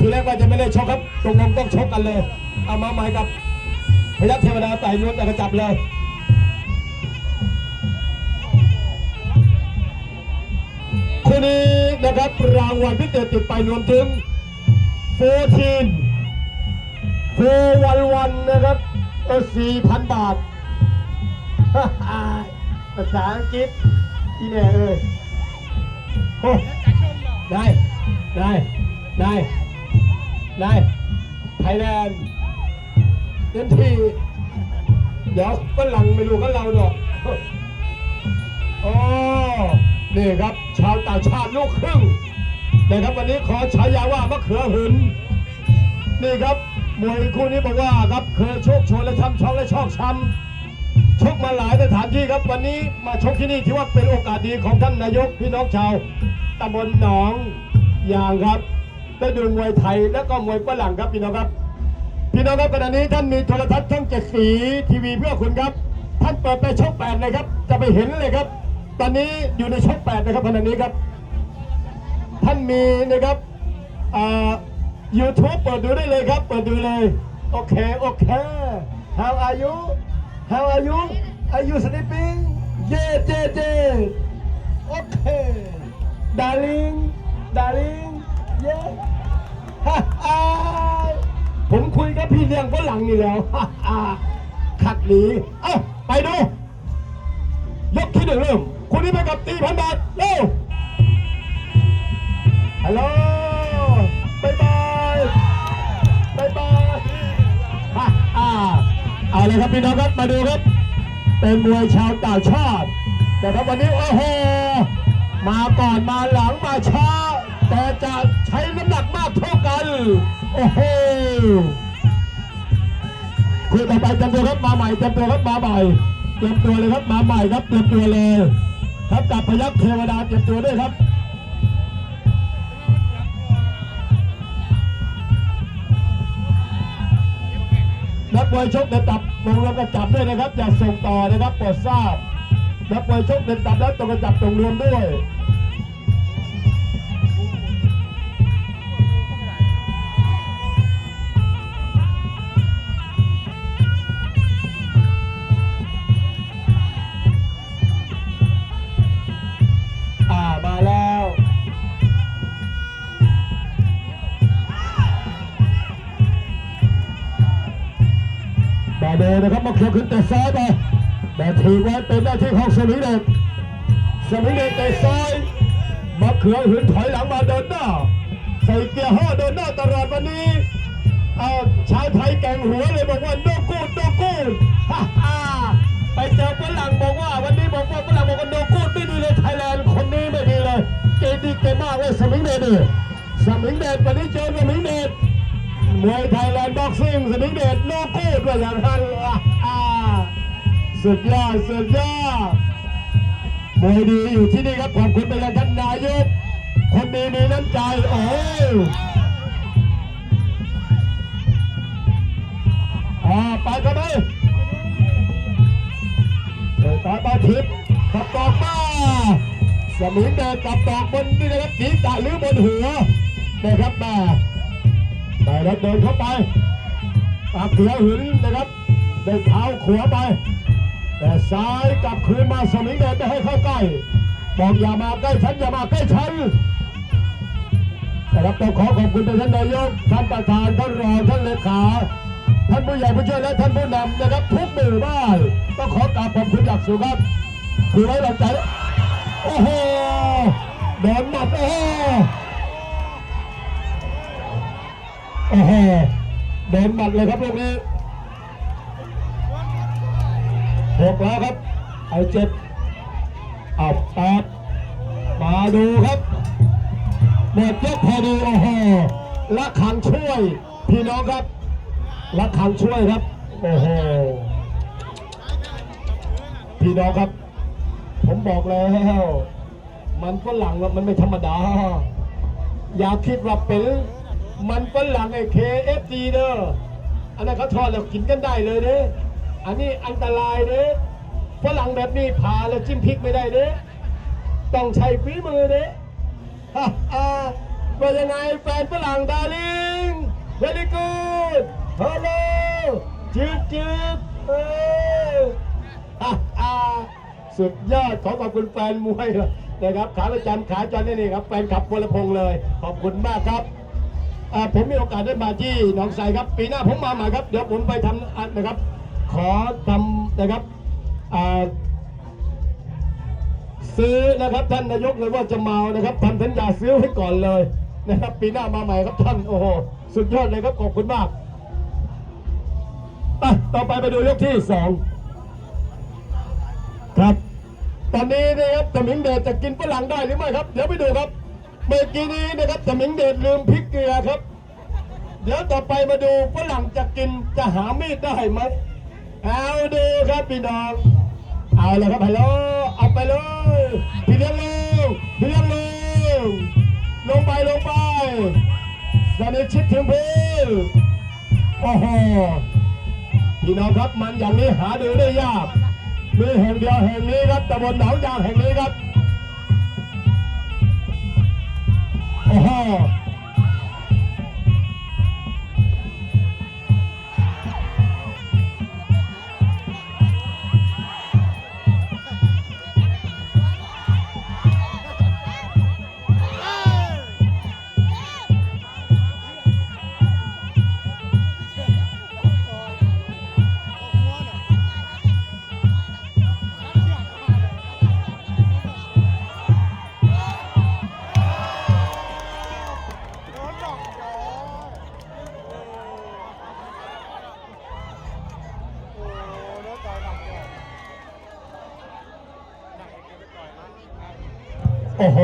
ทีแรกว่าจะไม่ได้ชกครับ ตรงงต้องชกกันเลย เอามาใหม่กับ พยัคฆ์เทวดาไต่นวลแต่กระจับเลยคู่นี้นะครับรางวัลพิเศษติดไปรวมถึงโฟทีนโฟวันวันนะครับเออสี่พันบาทภาษาอังกฤษที่แม่เอ้ยโอ้ได้ ได้ ได้ ได้ไทยแลนด์เต็มที่เดี๋ยวฝรั่งไม่รู้กันเราดอกโอ้นี่ครับ ชาวต่างชาติลูกครึ่งนะครับวันนี้ขอฉายาว่ามะเขือหืนนี่ครับมวยคู่นี้บอกว่าครับเคยโชคชนและช้ำช็อกและชอกช้ำชกมาหลายสถานที่ครับ วันนี้มาชกที่นี่ถือว่าเป็นโอกาสดีของท่านนายกพี่น้องชาวตำบลหนองยางครับ ได้ดูมวยไทยและก็มวยฝรั่งครับพี่น้องครับ พี่น้องครับขณะนี้ท่านมีโทรทัศน์ช่องเจ็ดสีทีวีเพื่อคุณครับ ท่านเปิดไปช่องแปดเลยครับ จะไปเห็นเลยครับ ตอนนี้อยู่ในช่องแปดนะครับขณะนี้ครับ ท่านมีนะครับอ่า YouTube เปิดดูได้เลยครับ เปิดดูเลยโอเคโอเค How are you How are you Are you sleeping Yeah yeah yeah โอเค Darling Darling Yeah ผมคุยกับพี่เลี้ยงฝรั่งนี่แล้วขัดหนีเอ้าไปดูยกที่หนึ่งเริ่มคุณนี่ไปกับตีพันบาทเร็วฮัลโหลบายบายบายบายฮ่าอ่าเอาเลยครับพี่น้องครับมาดูครับ เป็นมวยชาวต่างชาติแต่ครับวันนี้โอ้โหมาก่อนมาหลังมาช้า แต่จะใช้น้ำ เท่ากัน โอ้โหคุยต่อไปเตรียมตัวครับมาใหม่เตรียมตัวครับมาใหม่เตรียมตัวเลยครับมาใหม่ครับเตรียมตัวเลย ครับกับพยัคฆ์เทวดาเตรียมตัวด้วยครับนักมวยชกเดินตับลงแล้วก็จับด้วยนะครับอย่าส่งต่อนะครับโปรดทราบนักมวยชกเดินตับแล้วต้องกระจับตรงรวมด้วย นะครับมาเขียขึ้นแต่ซ้ายไปแต่ถือไว้เป็นหน้าที่ของสมิเดชสมิเดชแต่ซ้ายมาเขือหืนถอยหลังมาเดินหน้าใส่เกียร์ห้าเดินหน้าตลอดวันนี้เอาชายไทยแก่งหัวเลยบอกว่าโนกูดโนกูดฮ่าฮ่าไปเจอฝรั่งบอกว่าวันนี้บอกว่าฝรั่งบอกว่าโนกูดไม่ดีเลยไทยแลนด์คนนี้ไม่ดีเลยเกดีเกมมากเลยสมิงเดชสมิงเดชวันนี้เจอสมิงเดช มวยไทยแลนด์บ็อกซิ่งสมิงเดชโนกูดว่าอย่างนั้นอะสุดยอดสุดยอดมวยดีอยู่ที่นี่ครับขอบคุณไปยังท่านนายกคนดีมีน้ำใจโอ้ยอ่าไปกันไหมเดินตามมาทิพย์กับตอกมาสมิงเดชกับตอกบนนี่นะครับศีรษะหรือบนหัวนะครับมา ได้แล้วเดินเข้าไปปากเขือหืนนะครับเดินเท้าขวาไป แต่ซ้ายกลับคืนมาสมิงเดชไม่ให้เข้าใกล้บอกอย่ามาใกล้ฉันอย่ามาใกล้ฉันแต่ครับต้องขอขอบคุณไปท่านนายกท่านประธานท่านรองท่านเลขาท่านผู้ใหญ่ผู้ช่วยและท่านผู้นำนะครับทุกหมู่บ้านต้องขอกราบขอบคุณอย่างสูงครับคือไว้วางใจโอ้โหโดนหมัดโอ้ โอ้โหโดนหมัดเลยครับลูกนี้หกแล้วครับ เอาเจ็ดเอาแปดมาดูครับหมดยกพอดีโอ้โหละขังช่วย พี่น้องครับละขังช่วยครับโอ้โหพี่น้องครับ ผมบอกแล้ว มันฝรั่งว่ามันไม่ธรรมดา อย่าคิดว่าเป็น มันฝรั่งไอ้เคเอฟดีเด้ออันนั้นเขาทอดแล้วกินกันได้เลยเด้ออันนี้อันตรายเด้อฝรั่งแบบนี้ผ่าแล้วจิ้มพริกไม่ได้เด้อต้องใช้ฝีมือเด้ฮ่าฮ่าว่ายังไงแฟนฝรั่งดาริง very good ฮัลโหลจืดจืดเอ้ยอะอะสุดยอดขอขอบคุณแฟนมวยนะครับขาประจำขาจรนี่นี่ครับแฟนขับวรพงเลย ขอบคุณมากครับ ผมมีโอกาสได้มาที่หนองไทรครับ ปีหน้าผมมาใหม่ครับ เดี๋ยวผมไปทำนะครับ ขอทำนะครับซื้อนะครับท่านนายกเลยว่าจะมานะครับทำสัญญาซื้อไว้ก่อนเลยนะครับปีหน้ามาใหม่ครับท่านโอ้โหสุดยอดเลยครับขอบคุณมากอะต่อไปไปดูยกที่สองครับ ตอนนี้นะครับสมิงเดชจะกินฝรั่งได้หรือไม่ครับ เดี๋ยวไปดูครับ เมื่อกี้นี้นะครับสมิงเดชลืมพริกเกลือครับ เดี๋ยวต่อไปมาดูฝรั่งจะกินจะหามีดได้ไหมเอาดูครับพี่น้องเอาเลยครับฮัลโหลเอาไปเลยพี่เลี้ยงลงพี่เลี้ยงลงลงไปลงไปสนิทชิดถึงพื้นโอ้โหพี่น้องครับมันอย่างนี้หาดูได้ยากมีแห่งเดียวแห่งนี้ครับตำบลหนองยางแห่งนี้ครับ โอ้โห